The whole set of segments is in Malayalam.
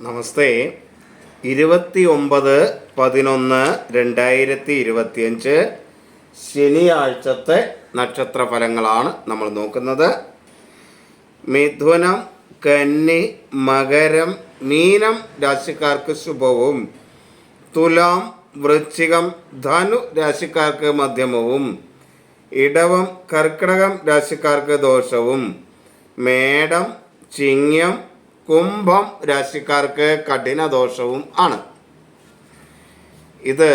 നമസ്തേ. ഇരുപത്തി ഒമ്പത് പതിനൊന്ന് രണ്ടായിരത്തി ഇരുപത്തിയഞ്ച് ശനിയാഴ്ചത്തെ നക്ഷത്ര ഫലങ്ങളാണ് നമ്മൾ നോക്കുന്നത്. മിഥുനം കന്നി മകരം മീനം രാശിക്കാർക്ക് ശുഭവും. തുലാം വൃശ്ചികം ധനു രാശിക്കാർക്ക് മധ്യമവും. ഇടവം കർക്കിടകം രാശിക്കാർക്ക് ദോഷവും. മേടം ചിങ്ങം കുംഭം രാശിക്കാർക്ക് കഠിന ദോഷവും ആണ്. ഇത്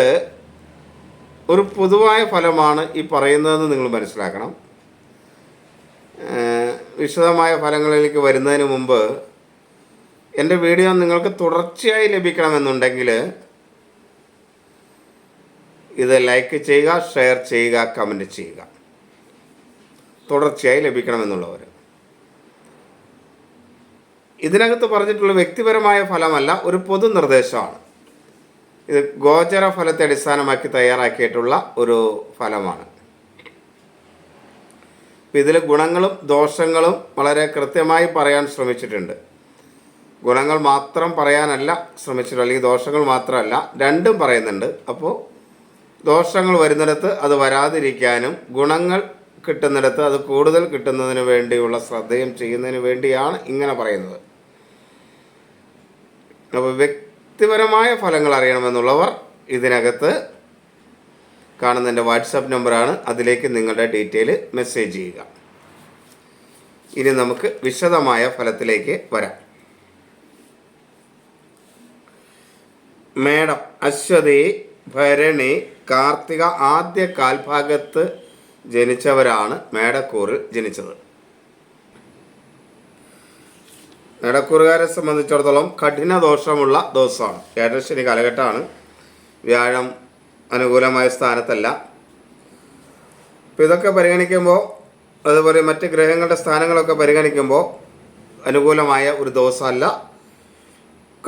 ഒരു പൊതുവായ ഫലമാണ് ഈ പറയുന്നതെന്ന് നിങ്ങൾ മനസ്സിലാക്കണം. വിശദമായ ഫലങ്ങളിലേക്ക് വരുന്നതിന് മുമ്പ് എന്റെ വീഡിയോ നിങ്ങൾക്ക് തുടർച്ചയായി ലഭിക്കണമെന്നുണ്ടെങ്കിൽ ഇത് ലൈക്ക് ചെയ്യുക ഷെയർ ചെയ്യുക കമന്റ് ചെയ്യുക. തുടർച്ചയായി ലഭിക്കണമെന്നുള്ളവർ. ഇതിനകത്ത് പറഞ്ഞിട്ടുള്ള വ്യക്തിപരമായ ഫലമല്ല ഒരു പൊതു നിർദ്ദേശമാണ്. ഇത് ഗോചര ഫലത്തെ അടിസ്ഥാനമാക്കി തയ്യാറാക്കിയിട്ടുള്ള ഒരു ഫലമാണ്. ഇതിൽ ഗുണങ്ങളും ദോഷങ്ങളും വളരെ കൃത്യമായി പറയാൻ ശ്രമിച്ചിട്ടുണ്ട്. ഗുണങ്ങൾ മാത്രം പറയാനല്ല ശ്രമിച്ചിട്ടുള്ളത് അല്ലെങ്കിൽ ദോഷങ്ങൾ മാത്രമല്ല രണ്ടും പറയുന്നുണ്ട്. അപ്പോൾ ദോഷങ്ങൾ വരുന്നിടത്ത് അത് വരാതിരിക്കാനും ഗുണങ്ങൾ കിട്ടുന്നിടത്ത് അത് കൂടുതൽ കിട്ടുന്നതിന് വേണ്ടിയുള്ള ശ്രദ്ധയും ചെയ്യുന്നതിന് വേണ്ടിയാണ് ഇങ്ങനെ പറയുന്നത്. അപ്പോൾ വ്യക്തിപരമായ ഫലങ്ങൾ അറിയണമെന്നുള്ളവർ ഇതിനകത്ത് കാണുന്ന എന്റെ വാട്സാപ്പ് നമ്പറാണ്. അതിലേക്ക് നിങ്ങളുടെ ഡീറ്റെയിൽ മെസ്സേജ് ചെയ്യുക. ഇനി നമുക്ക് വിശദമായ ഫലത്തിലേക്ക് വരാം. മേടം അശ്വതി ഭരണി കാർത്തിക ആദ്യ കാൽഭാഗത്ത് ജനിച്ചവരാണ് മേടക്കൂറിൽ ജനിച്ചത്. മേടക്കൂറുകാരെ സംബന്ധിച്ചിടത്തോളം കഠിന ദോഷമുള്ള ദിവസമാണ്. ഏഴരശനി കാലഘട്ടമാണ്. വ്യാഴം അനുകൂലമായ സ്ഥാനത്തല്ല. അപ്പോൾ ഇതൊക്കെ പരിഗണിക്കുമ്പോൾ അതുപോലെ മറ്റ് ഗ്രഹങ്ങളുടെ സ്ഥാനങ്ങളൊക്കെ പരിഗണിക്കുമ്പോൾ അനുകൂലമായ ഒരു ദിവസമല്ല.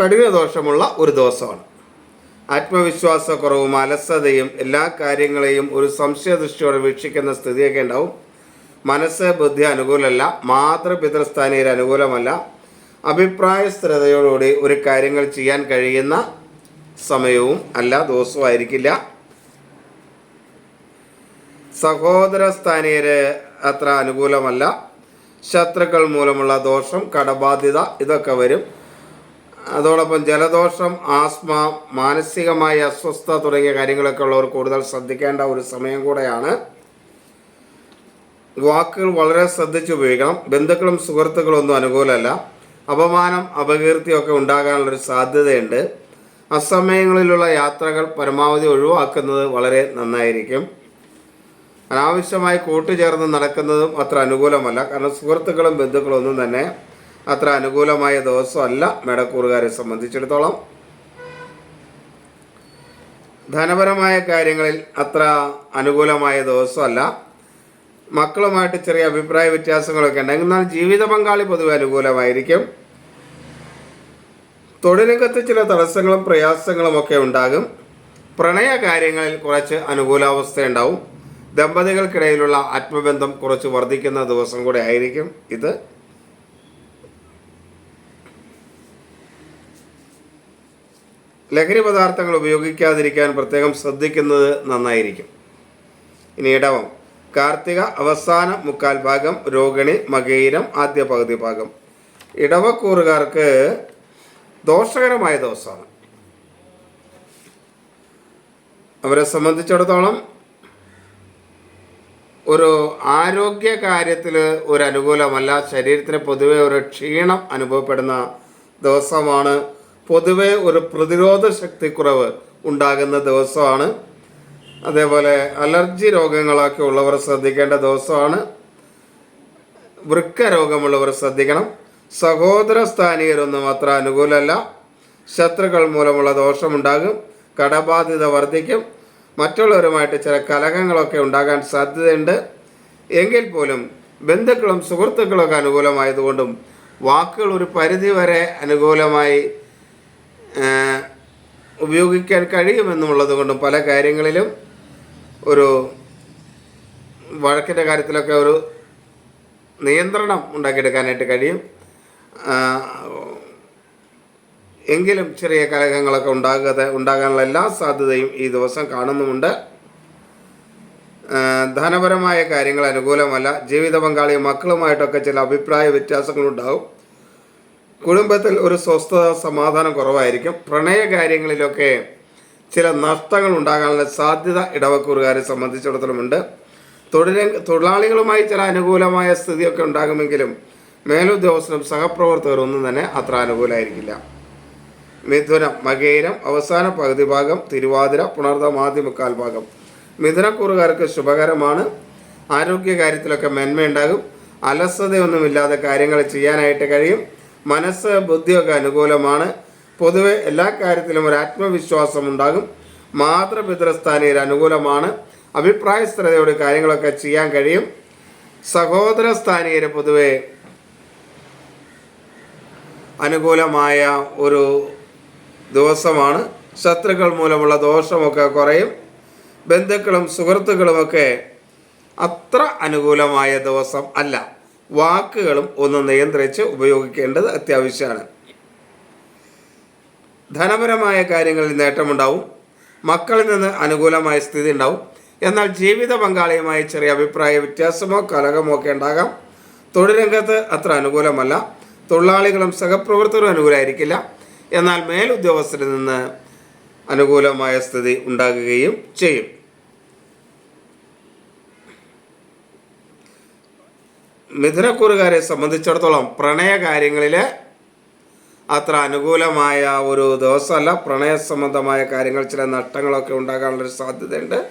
കഠിന ദോഷമുള്ള ഒരു ദിവസമാണ്. ആത്മവിശ്വാസക്കുറവും അലസതയും എല്ലാ കാര്യങ്ങളെയും ഒരു സംശയദൃഷ്ടിയോടെ വീക്ഷിക്കുന്ന സ്ഥിതിയൊക്കെ ഉണ്ടാവും. മനസ്സ് ബുദ്ധി അനുകൂലമല്ല. മാതൃപിതൃസ്ഥാനീയർ അനുകൂലമല്ല. അഭിപ്രായ സ്ഥിരതയോടുകൂടി ഒരു കാര്യങ്ങൾ ചെയ്യാൻ കഴിയുന്ന സമയവും അല്ല ദിവസവും ആയിരിക്കില്ല സഹോദര സ്ഥാനീയര് അത്ര അനുകൂലമല്ല. ശത്രുക്കൾ മൂലമുള്ള ദോഷം കടബാധ്യത ഇതൊക്കെ വരും. അതോടൊപ്പം ജലദോഷം ആസ്മ മാനസികമായ അസ്വസ്ഥത തുടങ്ങിയ കാര്യങ്ങളൊക്കെ ഉള്ളവർ കൂടുതൽ ശ്രദ്ധിക്കേണ്ട ഒരു സമയം കൂടെയാണ്. വാക്കുകൾ വളരെ ശ്രദ്ധിച്ച് ഉപയോഗിക്കണം. ബന്ധുക്കളും സുഹൃത്തുക്കളും ഒന്നും അനുകൂലമല്ല. അപമാനം അപകീർത്തിയൊക്കെ ഉണ്ടാകാനുള്ളൊരു സാധ്യതയുണ്ട്. അസമയങ്ങളിലുള്ള യാത്രകൾ പരമാവധി ഒഴിവാക്കുന്നത് വളരെ നന്നായിരിക്കും. അനാവശ്യമായി കൂട്ടുചേർന്ന് നടക്കുന്നതും അത്ര അനുകൂലമല്ല. കാരണം സുഹൃത്തുക്കളും ബന്ധുക്കളും ഒന്നും തന്നെ അത്ര അനുകൂലമായ ദിവസമല്ല മേടക്കൂറുകാരെ സംബന്ധിച്ചിടത്തോളം. ധനപരമായ കാര്യങ്ങളിൽ അത്ര അനുകൂലമായ ദിവസമല്ല. മക്കളുമായിട്ട് ചെറിയ അഭിപ്രായ വ്യത്യാസങ്ങളൊക്കെ ഉണ്ടെങ്കിൽ എന്നാൽ ജീവിത പങ്കാളി പൊതുവെ അനുകൂലമായിരിക്കും. തൊഴിലംഗത്ത് ചില തടസ്സങ്ങളും പ്രയാസങ്ങളും ഒക്കെ ഉണ്ടാകും. പ്രണയ കാര്യങ്ങളിൽ കുറച്ച് അനുകൂലാവസ്ഥ ഉണ്ടാവും ദമ്പതികൾക്കിടയിലുള്ള ആത്മബന്ധം കുറച്ച് വർദ്ധിക്കുന്ന ദിവസം കൂടെ ആയിരിക്കും ഇത്. ലഹരി പദാർത്ഥങ്ങൾ ഉപയോഗിക്കാതിരിക്കാൻ പ്രത്യേകം ശ്രദ്ധിക്കുന്നത് നന്നായിരിക്കും. ഇനി ഇടവം. കാർത്തിക അവസാന മുക്കാൽ ഭാഗം രോഹിണി മകയിരം ആദ്യ പകുതി ഭാഗം. ഇടവക്കൂറുകാർക്ക് ദോഷകരമായ ദിവസമാണ്. അവരെ സംബന്ധിച്ചിടത്തോളം ഒരു ആരോഗ്യ കാര്യത്തിൽ ഒരു അനുകൂലമല്ല. ശരീരത്തിന് പൊതുവെ ഒരു ക്ഷീണം അനുഭവപ്പെടുന്ന ദിവസമാണ്. പൊതുവെ ഒരു പ്രതിരോധ ശക്തിക്കുറവ് ഉണ്ടാകുന്ന ദിവസമാണ്. അതേപോലെ അലർജി രോഗങ്ങളൊക്കെ ഉള്ളവർ ശ്രദ്ധിക്കേണ്ട ദിവസമാണ്. വൃക്ക രോഗമുള്ളവർ ശ്രദ്ധിക്കണം. സഹോദര സ്ഥാനീയരൊന്നും അത്ര അനുകൂലമല്ല. ശത്രുക്കൾ മൂലമുള്ള ദോഷമുണ്ടാകും. കടബാധ്യത വർദ്ധിക്കും. മറ്റുള്ളവരുമായിട്ട് ചില കലഹങ്ങളൊക്കെ ഉണ്ടാകാൻ സാധ്യതയുണ്ട്. എങ്കിൽ പോലും ബന്ധുക്കളും സുഹൃത്തുക്കളൊക്കെ അനുകൂലമായതുകൊണ്ടും വാക്കുകൾ ഒരു പരിധി വരെ അനുകൂലമായി ഉപയോഗിക്കാൻ കഴിയുമെന്നുള്ളത് കൊണ്ടും പല കാര്യങ്ങളിലും ഒരു വഴക്കിന്റെ കാര്യത്തിലൊക്കെ ഒരു നിയന്ത്രണം ഉണ്ടാക്കിയെടുക്കാനായിട്ട് കഴിയും. എങ്കിലും ചെറിയ കലഹങ്ങളൊക്കെ ഉണ്ടാകാതെ ഉണ്ടാകാനുള്ള എല്ലാ സാധ്യതയും ഈ ദിവസം കാണുന്നുമുണ്ട്. ധനപരമായ കാര്യങ്ങൾ അനുകൂലമല്ല. ജീവിത പങ്കാളിയും മക്കളുമായിട്ടൊക്കെ ചില അഭിപ്രായ വ്യത്യാസങ്ങളുണ്ടാകും കുടുംബത്തിൽ ഒരു സ്വസ്ഥത സമാധാനം കുറവായിരിക്കും. പ്രണയ കാര്യങ്ങളിലൊക്കെ ചില നഷ്ടങ്ങൾ ഉണ്ടാകാനുള്ള സാധ്യത ഇടവക്കൂറുകാരെ സംബന്ധിച്ചിടത്തോളമുണ്ട്. തൊഴിലെ തൊഴിലാളികളുമായി ചില അനുകൂലമായ സ്ഥിതിയൊക്കെ ഉണ്ടാകുമെങ്കിലും മേലുദ്യോഗസ്ഥനും സഹപ്രവർത്തകരും ഒന്നും തന്നെ അത്ര അനുകൂലമായിരിക്കില്ല മിഥുനം മകേരം അവസാന പകുതി ഭാഗം തിരുവാതിര പുണർദം ആദ്യ മുക്കാൽ ഭാഗം മിഥുനക്കൂറുകാർക്ക് ശുഭകരമാണ്. ആരോഗ്യകാര്യത്തിലൊക്കെ മെന്മയുണ്ടാകും. അലസതയൊന്നുമില്ലാതെ കാര്യങ്ങൾ ചെയ്യാനായിട്ട് കഴിയും. മനസ്സ് ബുദ്ധിയൊക്കെ അനുകൂലമാണ്. പൊതുവെ എല്ലാ കാര്യത്തിലും ഒരു ആത്മവിശ്വാസം ഉണ്ടാകും. മാതൃപിതൃസ്ഥാനയിൽ അനുകൂലമാണ്. അഭിപ്രായ സ്ഥിരതയോട് കാര്യങ്ങളൊക്കെ ചെയ്യാൻ കഴിയും. സഹോദര സ്ഥാനീയർ പൊതുവെ അനുകൂലമായ ഒരു ദിവസമാണ്. ശത്രുക്കൾ മൂലമുള്ള ദോഷമൊക്കെ കുറയും. ബന്ധുക്കളും സുഹൃത്തുക്കളുമൊക്കെ അത്ര അനുകൂലമായ ദിവസം അല്ല. വാക്കുകളും ഒന്ന് നിയന്ത്രിച്ച് ഉപയോഗിക്കേണ്ടത് അത്യാവശ്യമാണ്. ധനപരമായ കാര്യങ്ങളിൽ നേട്ടമുണ്ടാവും. മക്കളിൽ നിന്ന് അനുകൂലമായ സ്ഥിതി ഉണ്ടാവും. എന്നാൽ ജീവിത പങ്കാളിയുമായി ചെറിയ അഭിപ്രായ വ്യത്യാസമോ കലഹമോ ഒക്കെ ഉണ്ടാകാം. തൊഴിൽ രംഗത്ത് അത്ര അനുകൂലമല്ല. തൊഴിലാളികളും സഹപ്രവർത്തകരും അനുകൂലമായിരിക്കില്ല എന്നാൽ മേലുദ്യോഗസ്ഥരിൽ നിന്ന് അനുകൂലമായ സ്ഥിതി ഉണ്ടാകുകയും ചെയ്യും. മിഥുനക്കൂറുകാരെ സംബന്ധിച്ചിടത്തോളം പ്രണയ കാര്യങ്ങളിൽ അത്ര അനുകൂലമായ ഒരു ദിവസമല്ല. പ്രണയ സംബന്ധമായ കാര്യങ്ങൾ ചില നഷ്ടങ്ങളൊക്കെ ഉണ്ടാകാനുള്ളൊരു സാധ്യതയുണ്ട്.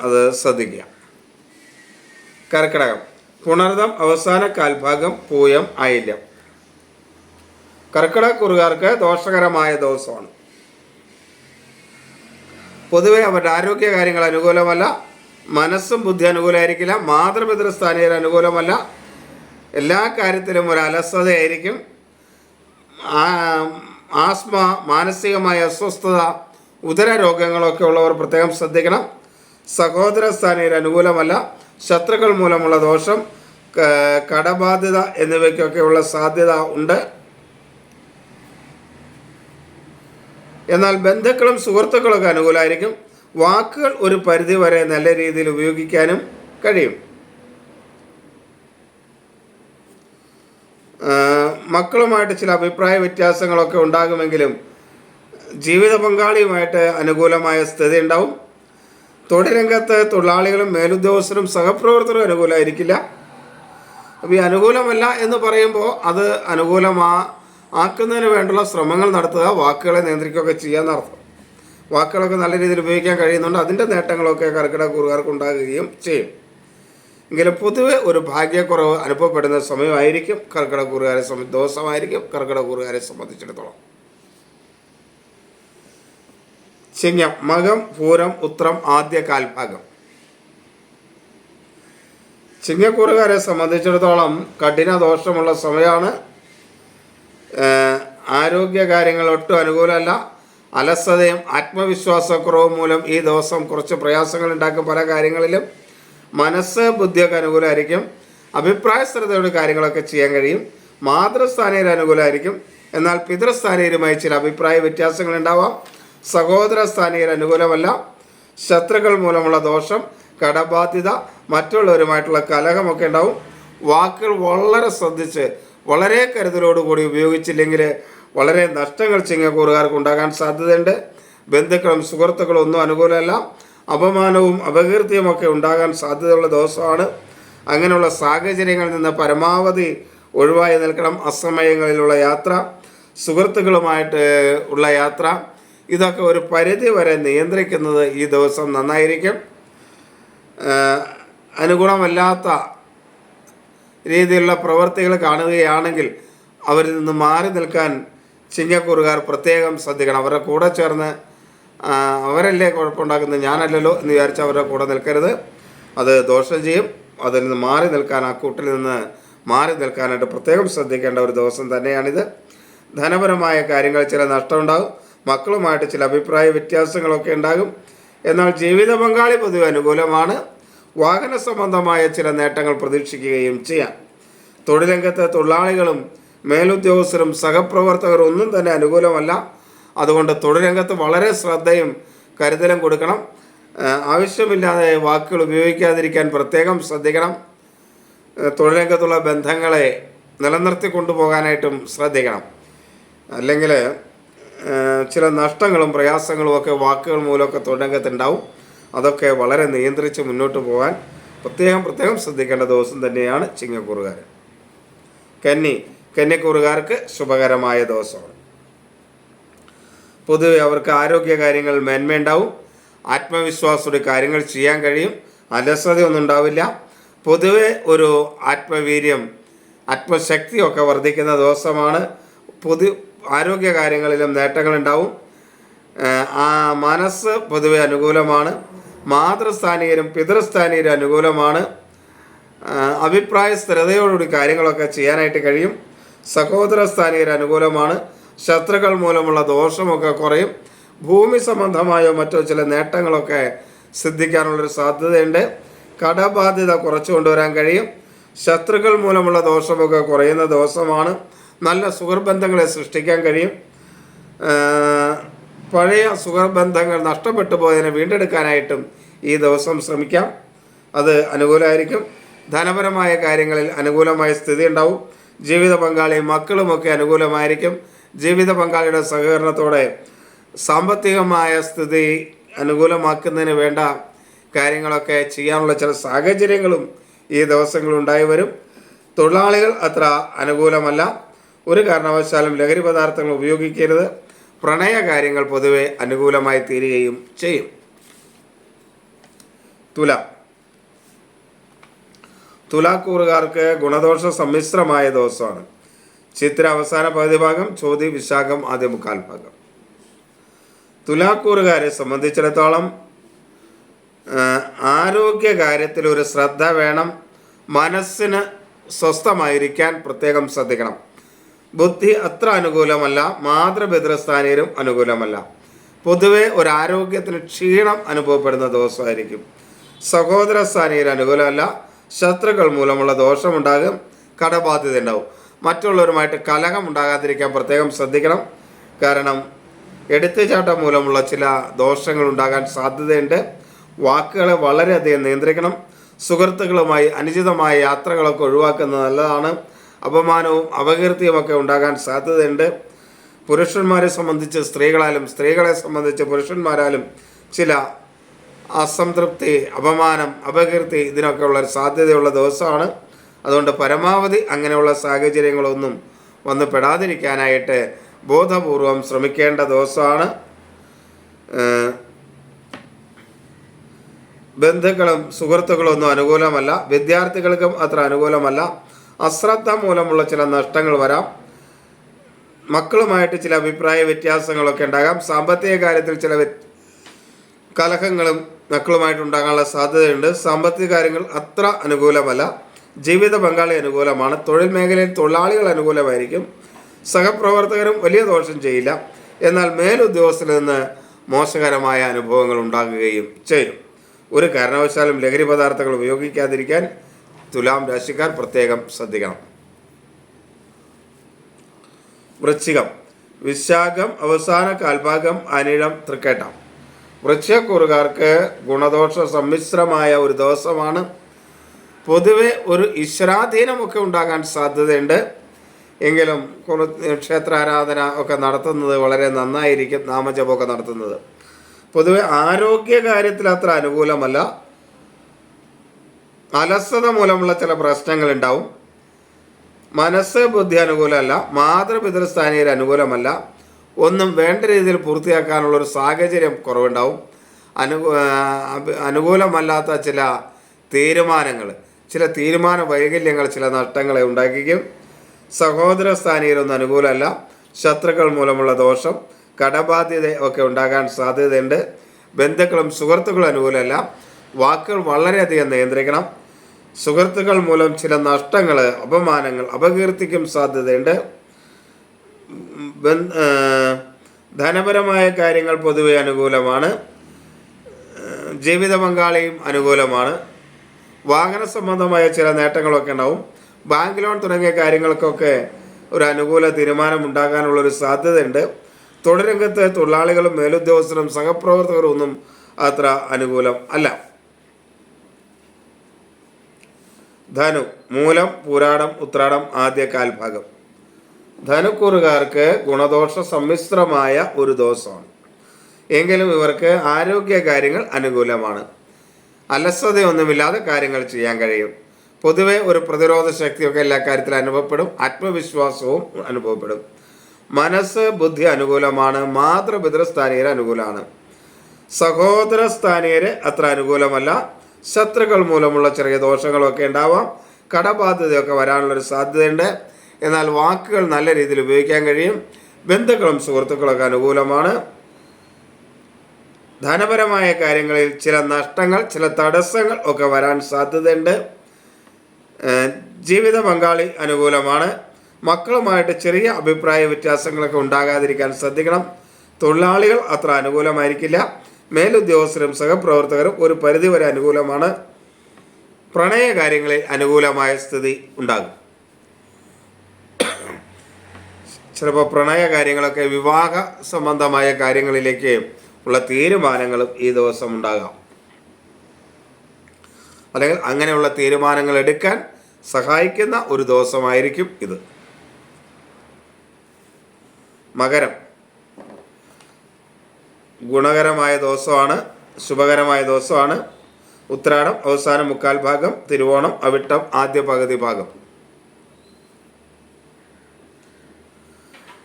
അത് ശ്രദ്ധിക്കുക. കർക്കിടകം. പുണർദം അവസാന കാൽഭാഗം പൂയം ആയില്യം കർക്കിടകക്കുറുകാർക്ക് ദോഷകരമായ ദിവസമാണ്. പൊതുവെ അവരുടെ ആരോഗ്യ കാര്യങ്ങൾ അനുകൂലമല്ല. മനസ്സും ബുദ്ധി അനുകൂലമായിരിക്കില്ല. മാതൃപിതൃസ്ഥാനീയർ അനുകൂലമല്ല. എല്ലാ കാര്യത്തിലും ഒരു അലസതയായിരിക്കും. ആസ്മ മാനസികമായ അസ്വസ്ഥത ഉദര രോഗങ്ങളൊക്കെ ഉള്ളവർ പ്രത്യേകം ശ്രദ്ധിക്കണം. സഹോദര സ്ഥാനയിൽ അനുകൂലമല്ല. ശത്രുക്കൾ മൂലമുള്ള ദോഷം കടബാധ്യത എന്നിവയ്ക്കൊക്കെയുള്ള സാധ്യത ഉണ്ട്. എന്നാൽ ബന്ധുക്കളും സുഹൃത്തുക്കളൊക്കെ അനുകൂലമായിരിക്കും. വാക്കുകൾ ഒരു പരിധി വരെ നല്ല രീതിയിൽ ഉപയോഗിക്കാനും കഴിയും. മക്കളുമായിട്ട് ചില അഭിപ്രായ വ്യത്യാസങ്ങളൊക്കെ ഉണ്ടാകുമെങ്കിലും ജീവിത പങ്കാളിയുമായിട്ട് അനുകൂലമായ സ്ഥിതി ഉണ്ടാവും. തൊഴിലംഗത്ത് തൊഴിലാളികളും മേലുദ്യോഗസ്ഥരും സഹപ്രവർത്തകരും അനുകൂലമായിരിക്കില്ല. അപ്പോൾ ഈ അനുകൂലമല്ല എന്ന് പറയുമ്പോൾ അത് അനുകൂലമാ ആക്കുന്നതിന് വേണ്ടുള്ള ശ്രമങ്ങൾ നടത്തുക വാക്കുകളെ നിയന്ത്രിക്കുകയൊക്കെ ചെയ്യാമെന്നർത്ഥം വാക്കുകളൊക്കെ നല്ല രീതിയിൽ ഉപയോഗിക്കാൻ കഴിയുന്നുണ്ട്. അതിന്റെ നേട്ടങ്ങളൊക്കെ കർക്കിടക കൂറുകാർക്ക് ഉണ്ടാകുകയും ചെയ്യും. എങ്കിലും പൊതുവെ ഒരു ഭാഗ്യക്കുറവ് അനുഭവപ്പെടുന്ന സമയമായിരിക്കും കർക്കിടകൂറുകാരെ സംബ ദിവസമായിരിക്കും കർക്കിടകൂറുകാരെ സംബന്ധിച്ചിടത്തോളം. ചിങ്ങം മകം പൂരം ഉത്രം ആദ്യ കാൽഭാഗം. ചിങ്ങക്കൂറുകാരെ സംബന്ധിച്ചിടത്തോളം കഠിന ദോഷമുള്ള സമയമാണ് ആരോഗ്യ കാര്യങ്ങൾ ഒട്ടും അനുകൂലമല്ല. അലസതയും ആത്മവിശ്വാസക്കുറവും മൂലം ഈ ദിവസം കുറച്ച് പ്രയാസങ്ങൾ ഉണ്ടാക്കും പല കാര്യങ്ങളിലും. മനസ്സ് ബുദ്ധിയൊക്കെ അനുകൂലമായിരിക്കും. അഭിപ്രായ സ്ഥിരതയോട് കാര്യങ്ങളൊക്കെ ചെയ്യാൻ കഴിയും. മാതൃസ്ഥാനീയർ അനുകൂലമായിരിക്കും. എന്നാൽ പിതൃസ്ഥാനീയരുമായി ചില അഭിപ്രായ വ്യത്യാസങ്ങൾ ഉണ്ടാവാം. സഹോദര സ്ഥാനീയർ അനുകൂലമല്ല. ശത്രുക്കൾ മൂലമുള്ള ദോഷം കടബാധ്യത മറ്റുള്ളവരുമായിട്ടുള്ള കലഹമൊക്കെ ഉണ്ടാവും. വാക്കുകൾ വളരെ ശ്രദ്ധിച്ച് വളരെ കരുതലോടുകൂടി ഉപയോഗിച്ചില്ലെങ്കിൽ വളരെ നഷ്ടങ്ങൾ ചിങ്ങക്കൂറുകാർക്ക് ഉണ്ടാകാൻ സാധ്യതയുണ്ട്. ബന്ധുക്കളും സുഹൃത്തുക്കളും ഒന്നും അനുകൂലമല്ല. അപമാനവും അപകീർത്തിയും ഒക്കെ ഉണ്ടാകാൻ സാധ്യതയുള്ള ദിവസമാണ്. അങ്ങനെയുള്ള സാഹചര്യങ്ങളിൽ നിന്ന് പരമാവധി ഒഴിവായി നിൽക്കണം അസമയങ്ങളിലുള്ള യാത്ര സുഹൃത്തുക്കളുമായിട്ട് ഉള്ള യാത്ര. ഇതൊക്കെ ഒരു പരിധി വരെ നിയന്ത്രിക്കുന്നത് ഈ ദിവസം നന്നായിരിക്കും. അനുഗുണമല്ലാത്ത രീതിയിലുള്ള പ്രവർത്തികൾ കാണുകയാണെങ്കിൽ അവരിൽ നിന്ന് മാറി നിൽക്കാൻ ചിങ്ങക്കൂറുകാർ പ്രത്യേകം ശ്രദ്ധിക്കണം. അവരുടെ കൂടെ ചേർന്ന് അവരല്ലേ കുഴപ്പമുണ്ടാക്കുന്നത്? ഞാനല്ലല്ലോ എന്ന് വിചാരിച്ച് അവരുടെ കൂടെ നിൽക്കരുത്. അത് ദോഷം ചെയ്യും അതിൽ നിന്ന് മാറി നിൽക്കാൻ ആ കൂട്ടിൽ നിന്ന് മാറി നിൽക്കാനായിട്ട് പ്രത്യേകം ശ്രദ്ധിക്കേണ്ട ഒരു ദിവസം തന്നെയാണിത്. ധനപരമായ കാര്യങ്ങൾ ചില നഷ്ടമുണ്ടാകും. മക്കളുമായിട്ട് ചില അഭിപ്രായ വ്യത്യാസങ്ങളൊക്കെ ഉണ്ടാകും. എന്നാൽ ജീവിത പങ്കാളി പൊതുവെ അനുകൂലമാണ്. വാഹന സംബന്ധമായ ചില നേട്ടങ്ങൾ പ്രതീക്ഷിക്കുകയും ചെയ്യാം. തൊഴിലംഗത്തെ തൊഴിലാളികളും മേലുദ്യോഗസ്ഥരും സഹപ്രവർത്തകരും ഒന്നും തന്നെ അനുകൂലമല്ല. അതുകൊണ്ട് തൊഴിലരംഗത്ത് വളരെ ശ്രദ്ധയും കരുതലും കൊടുക്കണം. ആവശ്യമില്ലാതെ വാക്കുകൾ ഉപയോഗിക്കാതിരിക്കാൻ പ്രത്യേകം ശ്രദ്ധിക്കണം. തൊഴിലരംഗത്തുള്ള ബന്ധങ്ങളെ നിലനിർത്തി കൊണ്ടുപോകാനായിട്ടും ശ്രദ്ധിക്കണം. അല്ലെങ്കിൽ ചില നഷ്ടങ്ങളും പ്രയാസങ്ങളും ഒക്കെ വാക്കുകൾ മൂലമൊക്കെ തൊഴിലരംഗത്തുണ്ടാവും അതൊക്കെ വളരെ നിയന്ത്രിച്ച് മുന്നോട്ട് പോകാൻ പ്രത്യേകം പ്രത്യേകം ശ്രദ്ധിക്കേണ്ട ദിവസം തന്നെയാണ് ചിങ്ങക്കൂറുകാർ കന്നി കന്നിക്കൂറുകാർക്ക് ശുഭകരമായ ദിവസമാണ്. പൊതുവെ അവർക്ക് ആരോഗ്യ കാര്യങ്ങൾ മേന്മയുണ്ടാവും. ആത്മവിശ്വാസത്തോടെ കാര്യങ്ങൾ ചെയ്യാൻ കഴിയും. അലസതയൊന്നും ഉണ്ടാവില്ല. പൊതുവെ ഒരു ആത്മവീര്യം ആത്മശക്തിയൊക്കെ വർദ്ധിക്കുന്ന ദിവസമാണ്. പൊതു ആരോഗ്യ കാര്യങ്ങളിലും നേട്ടങ്ങളുണ്ടാവും ആ മനസ്സ് പൊതുവെ അനുകൂലമാണ്. മാതൃസ്ഥാനീയരും പിതൃസ്ഥാനീയരും അനുകൂലമാണ്. അഭിപ്രായ സ്ഥിരതയോടുകൂടി കാര്യങ്ങളൊക്കെ ചെയ്യാനായിട്ട് കഴിയും. സഹോദര സ്ഥാനീയർ അനുകൂലമാണ്. ശത്രുക്കൾ മൂലമുള്ള ദോഷമൊക്കെ കുറയും. ഭൂമി സംബന്ധമായോ മറ്റോ ചില നേട്ടങ്ങളൊക്കെ സിദ്ധിക്കാനുള്ളൊരു സാധ്യതയുണ്ട്. കടബാധ്യത കുറച്ചു കൊണ്ടുവരാൻ കഴിയും. ശത്രുക്കൾ മൂലമുള്ള ദോഷമൊക്കെ കുറയുന്ന ദിവസമാണ്. നല്ല സുഹൃബന്ധങ്ങളെ സൃഷ്ടിക്കാൻ കഴിയും. പഴയ സുഹൃബന്ധങ്ങൾ നഷ്ടപ്പെട്ടു പോയതിനെ വീണ്ടെടുക്കാനായിട്ടും ഈ ദിവസം ശ്രമിക്കാം. അത് അനുകൂലമായിരിക്കും. ധനപരമായ കാര്യങ്ങളിൽ അനുകൂലമായ സ്ഥിതി ഉണ്ടാവും. ജീവിത പങ്കാളിയും മക്കളുമൊക്കെ അനുകൂലമായിരിക്കും. ജീവിത പങ്കാളിയുടെ സഹകരണത്തോടെ സാമ്പത്തികമായ സ്ഥിതി അനുകൂലമാക്കുന്നതിന് വേണ്ട കാര്യങ്ങളൊക്കെ ചെയ്യാനുള്ള ചില സാഹചര്യങ്ങളും ഈ ദിവസങ്ങളിൽ ഉണ്ടായി വരും. തൊഴിലാളികൾ അത്ര അനുകൂലമല്ല. ഒരു കാരണവശാലും ലഹരി പദാർത്ഥങ്ങൾ ഉപയോഗിക്കരുത്. പ്രണയ കാര്യങ്ങൾ പൊതുവെ അനുകൂലമായി തീരുകയും ചെയ്യും. തുല. തുലാക്കൂറുകാർക്ക് ഗുണദോഷ സമ്മിശ്രമായ ദിവസമാണ്. ചിത്ര അവസാന പകുതി ഭാഗം ചോദ്യ വിശാഖം ആദ്യ മുക്കാൽ ഭാഗം. തുലാക്കൂറുകാരെ സംബന്ധിച്ചിടത്തോളം ആരോഗ്യ കാര്യത്തിൽ ഒരു ശ്രദ്ധ വേണം മനസ്സിന് സ്വസ്ഥമായിരിക്കാൻ പ്രത്യേകം ശ്രദ്ധിക്കണം. ബുദ്ധി അത്ര അനുകൂലമല്ല മാതൃപിതൃസ്ഥാനീയരും അനുകൂലമല്ല. പൊതുവെ ഒരു ആരോഗ്യത്തിന് ക്ഷീണം അനുഭവപ്പെടുന്ന ദിവസമായിരിക്കും. സഹോദര സ്ഥാനീയർ അനുകൂലമല്ല ശത്രുക്കൾ മൂലമുള്ള ദോഷമുണ്ടാകും കടബാധ്യത ഉണ്ടാവും മറ്റുള്ളവരുമായിട്ട് കലഹം ഉണ്ടാകാതിരിക്കാൻ പ്രത്യേകം ശ്രദ്ധിക്കണം. കാരണം എടുത്തുചാട്ടം മൂലമുള്ള ചില ദോഷങ്ങൾ ഉണ്ടാകാൻ സാധ്യതയുണ്ട്. വാക്കുകളെ വളരെയധികം നിയന്ത്രിക്കണം. സുഹൃത്തുക്കളുമായി അനുചിതമായ യാത്രകളൊക്കെ ഒഴിവാക്കുന്നത് നല്ലതാണ്. അപമാനവും അപകീർത്തിയുമൊക്കെ ഉണ്ടാകാൻ സാധ്യതയുണ്ട്. പുരുഷന്മാരെ സംബന്ധിച്ച് സ്ത്രീകളാലും സ്ത്രീകളെ സംബന്ധിച്ച് പുരുഷന്മാരാലും ചില അസംതൃപ്തി അപമാനം അപകീർത്തി ഇതിനൊക്കെ ഉള്ള സാധ്യതയുള്ള ദിവസമാണ്. അതുകൊണ്ട് പരമാവധി അങ്ങനെയുള്ള സാഹചര്യങ്ങളൊന്നും വന്ന് പെടാതിരിക്കാനായിട്ട് ബോധപൂർവം ശ്രമിക്കേണ്ട ദിവസമാണ്. ബന്ധുക്കളും സുഹൃത്തുക്കളും ഒന്നും അനുകൂലമല്ല വിദ്യാർത്ഥികൾക്കും അത്ര അനുകൂലമല്ല. അശ്രദ്ധ മൂലമുള്ള ചില നഷ്ടങ്ങൾ വരാം. മക്കളുമായിട്ട് ചില അഭിപ്രായ വ്യത്യാസങ്ങളൊക്കെ ഉണ്ടാകാം. സാമ്പത്തിക കാര്യത്തിൽ ചില കലഹങ്ങളും മക്കളുമായിട്ട് ഉണ്ടാകാനുള്ള സാധ്യതയുണ്ട്. സാമ്പത്തിക കാര്യങ്ങൾ അത്ര അനുകൂലമല്ല. ജീവിത പങ്കാളി അനുകൂലമാണ്. തൊഴിൽ മേഖലയിൽ തൊഴിലാളികൾ അനുകൂലമായിരിക്കും. സഹപ്രവർത്തകരും വലിയ ദോഷം ചെയ്യില്ല. എന്നാൽ മേലുദ്യോഗസ്ഥരിൽ നിന്ന് മോശകരമായ അനുഭവങ്ങൾ ഉണ്ടാകുകയും ചെയ്യും. ഒരു കാരണവശാലും ലഹരി പദാർത്ഥങ്ങൾ ഉപയോഗിക്കാതിരിക്കാൻ തുലാം രാശിക്കാർ പ്രത്യേകം ശ്രദ്ധിക്കണം. വൃശ്ചികം. വിശാഖം അവസാന കാൽഭാഗം അനിഴം തൃക്കേട്ടം. വൃശ്ചികക്കൂറുകാർക്ക് ഗുണദോഷ സമ്മിശ്രമായ ഒരു ദിവസമാണ് പൊതുവെ ഒരു ഈശ്വരാധീനമൊക്കെ ഉണ്ടാകാൻ സാധ്യതയുണ്ട്. എങ്കിലും ക്ഷേത്രാരാധന ഒക്കെ നടത്തുന്നത് വളരെ നന്നായിരിക്കും നാമജപമൊക്കെ നടത്തുന്നത്. പൊതുവെ ആരോഗ്യ കാര്യത്തിൽ അത്ര അനുകൂലമല്ല. അലസത മൂലമുള്ള ചില പ്രശ്നങ്ങൾ ഉണ്ടാവും മനസ്സ് ബുദ്ധി അനുകൂലമല്ല മാതൃപിതൃസ്ഥാനീയർ അനുകൂലമല്ല. ഒന്നും വേണ്ട രീതിയിൽ പൂർത്തിയാക്കാനുള്ള ഒരു സാഹചര്യം കുറവുണ്ടാവും. അനു അനുകൂലമല്ലാത്ത ചില തീരുമാനങ്ങൾ ചില തീരുമാന വൈകല്യങ്ങൾ ചില നഷ്ടങ്ങളെ ഉണ്ടാക്കിക്കും. സഹോദര സ്ഥാനീയരൊന്നും അനുകൂലമല്ല. ശത്രുക്കൾ മൂലമുള്ള ദോഷം കടബാധ്യത ഒക്കെ ഉണ്ടാകാൻ സാധ്യതയുണ്ട്. ബന്ധുക്കളും സുഹൃത്തുക്കളും അനുകൂലമല്ല. വാക്കുകൾ വളരെയധികം നിയന്ത്രിക്കണം. സുഹൃത്തുക്കൾ മൂലം ചില നഷ്ടങ്ങൾ അപമാനങ്ങൾ അപകീർത്തിക്കും സാധ്യതയുണ്ട്. ധനപരമായ കാര്യങ്ങൾ പൊതുവെ അനുകൂലമാണ്. ജീവിത പങ്കാളിയും അനുകൂലമാണ്. വാഹന സംബന്ധമായ ചില നേട്ടങ്ങളൊക്കെ ഉണ്ടാവും. ബാങ്ക് ലോൺ തുടങ്ങിയ കാര്യങ്ങൾക്കൊക്കെ ഒരു അനുകൂല തീരുമാനം ഉണ്ടാകാനുള്ളൊരു സാധ്യതയുണ്ട്. തൊഴിലരംഗത്ത് തൊഴിലാളികളും മേലുദ്യോഗസ്ഥരും സഹപ്രവർത്തകരും ഒന്നും അത്ര അനുകൂലം അല്ല. ധനു മൂലം പൂരാടം ഉത്രാടം ആദ്യ കാൽഭാഗം. ധനുക്കൂറുകാർക്ക് ഗുണദോഷ സമ്മിശ്രമായ ഒരു ദോഷമാണ് എങ്കിലും ഇവർക്ക് ആരോഗ്യ കാര്യങ്ങൾ അനുകൂലമാണ്. അലസതയൊന്നുമില്ലാതെ കാര്യങ്ങൾ ചെയ്യാൻ കഴിയും. പൊതുവെ ഒരു പ്രതിരോധ ശക്തിയൊക്കെ എല്ലാ കാര്യത്തിലും അനുഭവപ്പെടും. ആത്മവിശ്വാസവും അനുഭവപ്പെടും. മനസ്സ് ബുദ്ധി അനുകൂലമാണ്. മാതൃപിതൃസ്ഥാനീയർ അനുകൂലമാണ്. സഹോദര സ്ഥാനീയര് അത്ര അനുകൂലമല്ല. ശത്രുക്കൾ മൂലമുള്ള ചെറിയ ദോഷങ്ങളൊക്കെ ഉണ്ടാവാം. കടബാധ്യതയൊക്കെ വരാനുള്ളൊരു സാധ്യതയുണ്ട്. എന്നാൽ വാക്കുകൾ നല്ല രീതിയിൽ ഉപയോഗിക്കാൻ കഴിയും. ബന്ധുക്കളും സുഹൃത്തുക്കളൊക്കെ അനുകൂലമാണ്. ധനപരമായ കാര്യങ്ങളിൽ ചില നഷ്ടങ്ങൾ ചില തടസ്സങ്ങൾ ഒക്കെ വരാൻ സാധ്യതയുണ്ട്. ജീവിത പങ്കാളി അനുകൂലമാണ്. മക്കളുമായിട്ട് ചെറിയ അഭിപ്രായ വ്യത്യാസങ്ങളൊക്കെ ഉണ്ടാകാതിരിക്കാൻ ശ്രദ്ധിക്കണം. തൊഴിലാളികൾ അത്ര അനുകൂലമായിരിക്കില്ല. മേലുദ്യോഗസ്ഥരും സഹപ്രവർത്തകരും ഒരു പരിധിവരെ അനുകൂലമാണ്. പ്രണയ കാര്യങ്ങളിൽ അനുകൂലമായ സ്ഥിതി ഉണ്ടാകും. ചിലപ്പോൾ പ്രണയ കാര്യങ്ങളൊക്കെ വിവാഹ സംബന്ധമായ കാര്യങ്ങളിലേക്ക് ഉള്ള തീരുമാനങ്ങളും ഈ ദിവസം ഉണ്ടാകാം. അല്ലെങ്കിൽ അങ്ങനെയുള്ള തീരുമാനങ്ങൾ എടുക്കാൻ സഹായിക്കുന്ന ഒരു ദിവസമായിരിക്കും ഇത്. മകരം. ഗുണകരമായ ദിവസമാണ് ശുഭകരമായ ദിവസമാണ്. ഉത്രാടം അവസാനം മുക്കാൽ ഭാഗം തിരുവോണം അവിട്ടം ആദ്യ പകുതി ഭാഗം.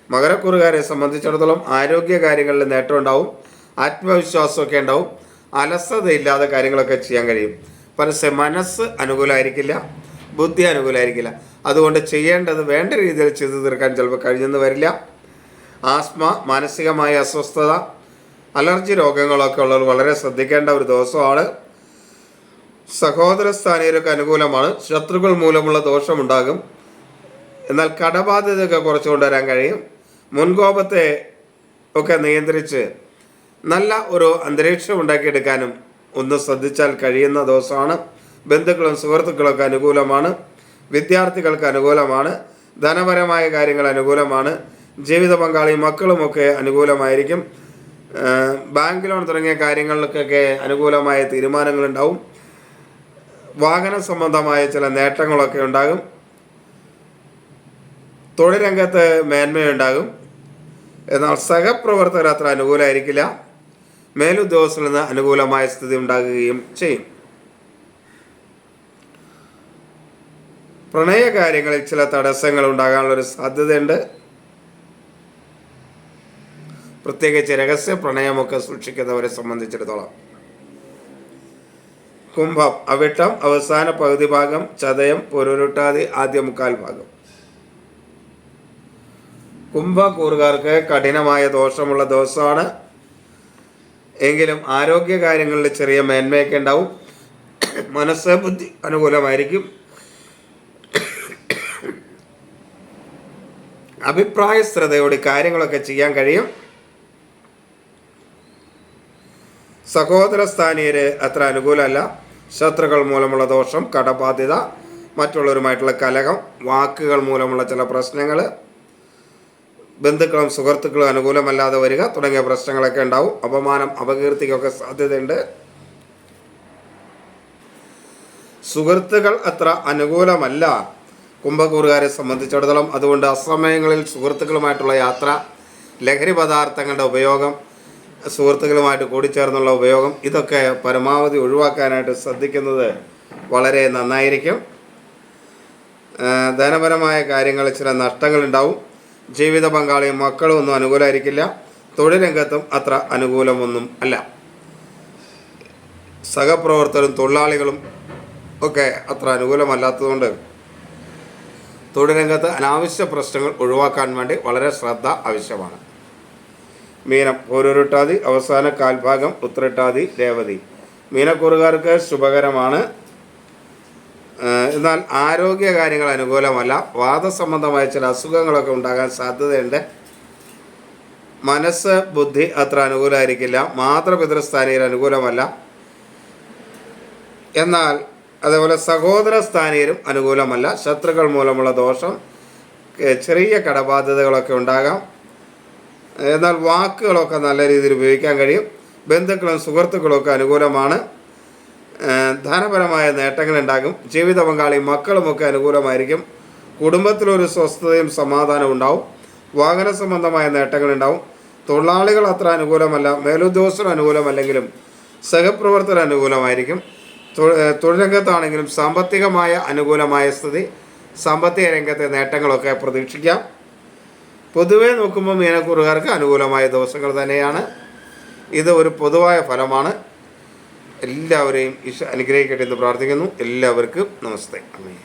മകരക്കുറുകാരെ സംബന്ധിച്ചിടത്തോളം ആരോഗ്യ കാര്യങ്ങളിൽ നേട്ടം ഉണ്ടാവും. ആത്മവിശ്വാസമൊക്കെ ഉണ്ടാവും. അലസതയില്ലാതെ കാര്യങ്ങളൊക്കെ ചെയ്യാൻ കഴിയും. പക്ഷേ മനസ്സ് അനുകൂലമായിരിക്കില്ല ബുദ്ധി അനുകൂലമായിരിക്കില്ല അതുകൊണ്ട് ചെയ്യേണ്ടത് വേണ്ട രീതിയിൽ ചെയ്തു തീർക്കാൻ ചിലപ്പോൾ കഴിഞ്ഞെന്ന് വരില്ല. ആസ്മ മാനസികമായ അസ്വസ്ഥത അലർജി രോഗങ്ങളൊക്കെ ഉള്ളവർ വളരെ ശ്രദ്ധിക്കേണ്ട ഒരു ദിവസമാണ്. സഹോദര സ്ഥാനീയർക്ക് അനുകൂലമാണ്. ശത്രുക്കൾ മൂലമുള്ള ദോഷമുണ്ടാകും. എന്നാൽ കടബാധ്യതയൊക്കെ കുറച്ചുകൊണ്ടുവരാൻ കഴിയും. മുൻകോപത്തെ ഒക്കെ നിയന്ത്രിച്ച് നല്ല ഒരു അന്തരീക്ഷം ഉണ്ടാക്കിയെടുക്കാനും ഒന്ന് ശ്രദ്ധിച്ചാൽ കഴിയുന്ന ദിവസമാണ്. ബന്ധുക്കളും സുഹൃത്തുക്കളൊക്കെ അനുകൂലമാണ്. വിദ്യാർത്ഥികൾക്ക് അനുകൂലമാണ്. ധനപരമായ കാര്യങ്ങൾ അനുകൂലമാണ്. ജീവിത പങ്കാളി മക്കളുമൊക്കെ അനുകൂലമായിരിക്കും. ബാങ്ക് ലോൺ തുടങ്ങിയ കാര്യങ്ങൾക്കൊക്കെ അനുകൂലമായ തീരുമാനങ്ങളുണ്ടാവും. വാഹന സംബന്ധമായ ചില നേട്ടങ്ങളൊക്കെ ഉണ്ടാകും. തൊഴിൽ രംഗത്ത് മേന്മയുണ്ടാകും. എന്നാൽ സഹപ്രവർത്തകർ അത്ര അനുകൂലമായിരിക്കില്ല മേലുദ്യോഗസ്ഥരിൽ നിന്ന് അനുകൂലമായ സ്ഥിതി ഉണ്ടാകുകയും ചെയ്യും. പ്രണയ കാര്യങ്ങളിൽ ചില തടസ്സങ്ങൾ ഉണ്ടാകാനുള്ളൊരു സാധ്യതയുണ്ട്. പ്രത്യേകിച്ച് രഹസ്യ പ്രണയമൊക്കെ സൂക്ഷിക്കുന്നവരെ സംബന്ധിച്ചിടത്തോളം. കുംഭം അവിട്ടം അവസാന പകുതി ഭാഗം ചതയം പൊരുരുട്ടാതി ആദ്യ മുക്കാൽ ഭാഗം. കുംഭക്കൂറുകാർക്ക് കഠിനമായ ദോഷമുള്ള ദിവസമാണ്. എങ്കിലും ആരോഗ്യ കാര്യങ്ങളിൽ ചെറിയ മേന്മയൊക്കെ ഉണ്ടാവും. മനസ്സ് ബുദ്ധി അനുകൂലമായിരിക്കും. അഭിപ്രായ ശ്രദ്ധയോടെ കാര്യങ്ങളൊക്കെ ചെയ്യാൻ കഴിയും. സഹോദര സ്ഥാനീയര് അത്ര അനുകൂലമല്ല. ശത്രുക്കൾ മൂലമുള്ള ദോഷം കടബാധ്യത മറ്റുള്ളവരുമായിട്ടുള്ള കലഹം വാക്കുകൾ മൂലമുള്ള ചില പ്രശ്നങ്ങൾ ബന്ധുക്കളും സുഹൃത്തുക്കളും അനുകൂലമല്ലാതെ വരിക തുടങ്ങിയ പ്രശ്നങ്ങളൊക്കെ ഉണ്ടാവും. അപമാനം അപകീർത്തിക്കൊക്കെ സാധ്യതയുണ്ട്. സുഹൃത്തുക്കൾ അത്ര അനുകൂലമല്ല കുംഭകൂറുകാരെ സംബന്ധിച്ചിടത്തോളം. അതുകൊണ്ട് അസമയങ്ങളിൽ സുഹൃത്തുക്കളുമായിട്ടുള്ള യാത്ര ലഹരി പദാർത്ഥങ്ങളുടെ ഉപയോഗം സുഹൃത്തുക്കളുമായിട്ട് കൂടിച്ചേർന്നുള്ള ഉപയോഗം ഇതൊക്കെ പരമാവധി ഒഴിവാക്കാനായിട്ട് ശ്രദ്ധിക്കുന്നത് വളരെ നന്നായിരിക്കും. ധനപരമായ കാര്യങ്ങളിൽ ചില നഷ്ടങ്ങളുണ്ടാവും. ജീവിത പങ്കാളിയും മക്കളും ഒന്നും അനുകൂലമായിരിക്കില്ല തൊഴിൽ രംഗത്തും അത്ര അനുകൂലമൊന്നും അല്ല. സഹപ്രവർത്തകരും തൊഴിലാളികളും ഒക്കെ അത്ര അനുകൂലമല്ലാത്തതുകൊണ്ട് തൊഴിൽ രംഗത്ത് അനാവശ്യ പ്രശ്നങ്ങൾ ഒഴിവാക്കാൻ വേണ്ടി വളരെ ശ്രദ്ധ ആവശ്യമാണ്. മീനം ഓരോരുട്ടാതി അവസാന കാൽഭാഗം ഉത്രട്ടാതി ദേവതി മീനക്കൂറുകാർക്ക് ശുഭകരമാണ്. എന്നാൽ ആരോഗ്യ കാര്യങ്ങൾ അനുകൂലമല്ല. വാദസംബന്ധമായ ചില അസുഖങ്ങളൊക്കെ ഉണ്ടാകാൻ സാധ്യതയുണ്ട്. മനസ്സ് ബുദ്ധി അത്ര അനുകൂലമായിരിക്കില്ല. മാതൃപിതൃസ്ഥാനീയർ അനുകൂലമല്ല. എന്നാൽ അതേപോലെ സഹോദര സ്ഥാനീയരും അനുകൂലമല്ല. ശത്രുക്കൾ മൂലമുള്ള ദോഷം ചെറിയ കടബാധ്യതകളൊക്കെ ഉണ്ടാകാം. എന്നാൽ വാക്കുകളൊക്കെ നല്ല രീതിയിൽ ഉപയോഗിക്കാൻ കഴിയും. ബന്ധുക്കളും സുഹൃത്തുക്കളും ഒക്കെ അനുകൂലമാണ്. ധനപരമായ നേട്ടങ്ങളുണ്ടാകും. ജീവിത പങ്കാളി മക്കളുമൊക്കെ അനുകൂലമായിരിക്കും. കുടുംബത്തിലൊരു സ്വസ്ഥതയും സമാധാനവും ഉണ്ടാവും. വാഹന സംബന്ധമായ നേട്ടങ്ങളുണ്ടാവും. തൊഴിലാളികൾ അത്ര അനുകൂലമല്ല. മേലുദ്യോഗസ്ഥർ അനുകൂലമല്ലെങ്കിലും സഹപ്രവർത്തകർ അനുകൂലമായിരിക്കും. തൊ- ഏഹ് തൊഴിൽ രംഗത്താണെങ്കിലും സാമ്പത്തികമായ അനുകൂലമായ സ്ഥിതി സാമ്പത്തിക രംഗത്തെ നേട്ടങ്ങളൊക്കെ പ്രതീക്ഷിക്കാം. പൊതുവെ നോക്കുമ്പോൾ മീനക്കൂറുകാർക്ക് അനുകൂലമായ ദിവസങ്ങൾ തന്നെയാണ്. ഇത് ഒരു പൊതുവായ ഫലമാണ്. എല്ലാവരെയും ഈശോ അനുഗ്രഹിക്കട്ടെ എന്ന് പ്രാർത്ഥിക്കുന്നു. എല്ലാവർക്കും നമസ്തേ. അമ്മേ